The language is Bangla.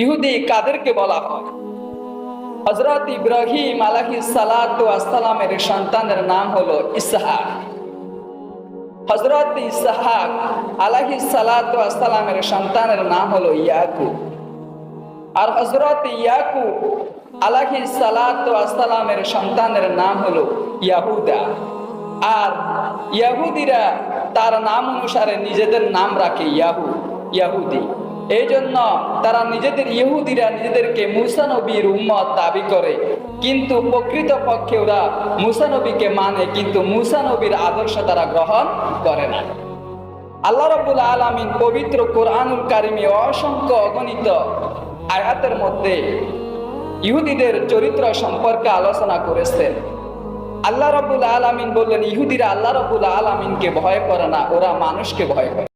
ইহুদি কাদেরকে বলা হয়। হজরত ইব্রাহিম আলাহি সালামের সন্তানের নাম হলো ইসহাক। হজরত ইসহাক আলাহি সালামের সন্তানের নাম হলো ইয়াকুব। আর হজরত ইয়াকুব আলাহি সালামের সন্তানের নাম হলো ইয়াহুদা। আর ইয়াহুদিরা তার নাম অনুসারে নিজেদের নাম রাখে ইয়াহু ইয়াহুদি। এই জন্য তারা নিজেদের ইহুদিরা নিজেদেরকে মুসানবীর উম্মত দাবি করে। কিন্তু প্রকৃত পক্ষে ওরা মুসানবীকে মানে কিন্তু মুসানবীর আদর্শ তারা গ্রহণ করে না। আল্লাহ রবুল আলমিন পবিত্র কোরআনুল কারিমে অসংখ্য অগণিত আয়াতের মধ্যে ইহুদিদের চরিত্র সম্পর্কে আলোচনা করেছেন। আল্লাহ রবুল আলমিন বললেন, ইহুদিরা আল্লাহ রবুল আলমিনকে ভয় করে না, ওরা মানুষকে ভয় করে।